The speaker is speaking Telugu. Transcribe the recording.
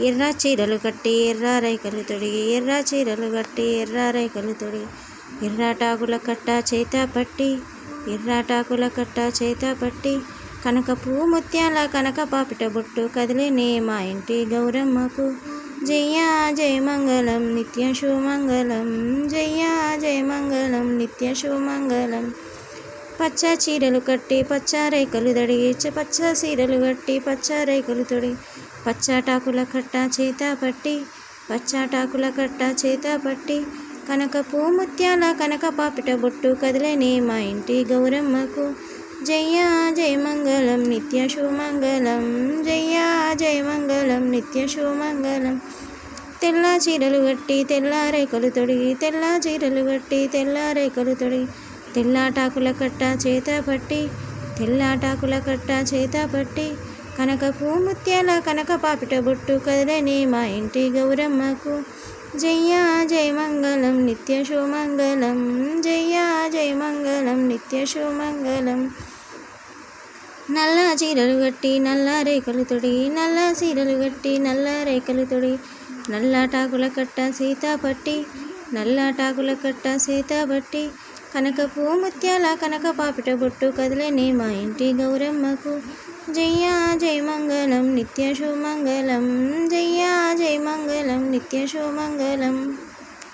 ఎర్ర చీరలు కట్టి ఎర్ర రైకలు తొడిగి ఎర్ర చీరలు కట్టి ఎర్ర రైకలు తొడిగి. ఎర్రాటాకుల కట్ట చేత పట్టి ఎర్రాటాకుల కట్ట చేత పట్టి. కనకపు ముత్యాల కనక పాపిట బొట్టు కదిలేనే మా ఇంటి గౌరమ్మకు. జయ జయ మంగళం నిత్య శుభమంగళం జయ జయ మంగళం నిత్య శుభమంగళం పచ్చ చీరలు కట్టి పచ్చ రేఖలు దడిగి పచ్చ చీరలు కట్టి పచ్చ రేఖలు తొడి పచ్చాటాకుల కట్ట చేత పట్టి పచ్చాటాకుల కట్ట చేత పట్టి కనకపు ముత్యాల కనక పాపిట బొట్టు కదిలేని మా ఇంటి గౌరమ్మకు. జయ జయ మంగళం నిత్య శుభమంగళం. జయ జయ మంగళం నిత్య శుభమంగళం. తెల్ల చీరలు కట్టి తెల్ల రేఖలు తొడిగి తెల్ల చీరలు కట్టి తెల్ల రేఖలు తొడిగి తెల్లాటాకుల కట్ట చేత పట్టి తెల్లాటాకుల కట్ట చేత పట్టి కనకపు ముత్యాల కనక పాపిట బొట్టు కదలని మా ఇంటి గౌరమ్మకు. జయ జయ మంగళం నిత్య శుభమంగళం జయ జయ మంగళం నిత్య శుభమంగళం నల్ల చీరలు కట్టి నల్ల రేఖలు తొడిగి నల్ల చీరలు కట్టి నల్ల రేఖలు తొడిగి నల్లాటాకుల కట్ట సీత పట్టి నల్లాటాకుల కట్ట సీత పట్టి కనకపు ముత్యాల కనక పాపిట బొట్టు కదిలేని మా ఇంటి గౌరమ్మకు. జయ జయ మంగళం నిత్య శుభమంగళం జయ జయ మంగళం నిత్య శుభమంగళం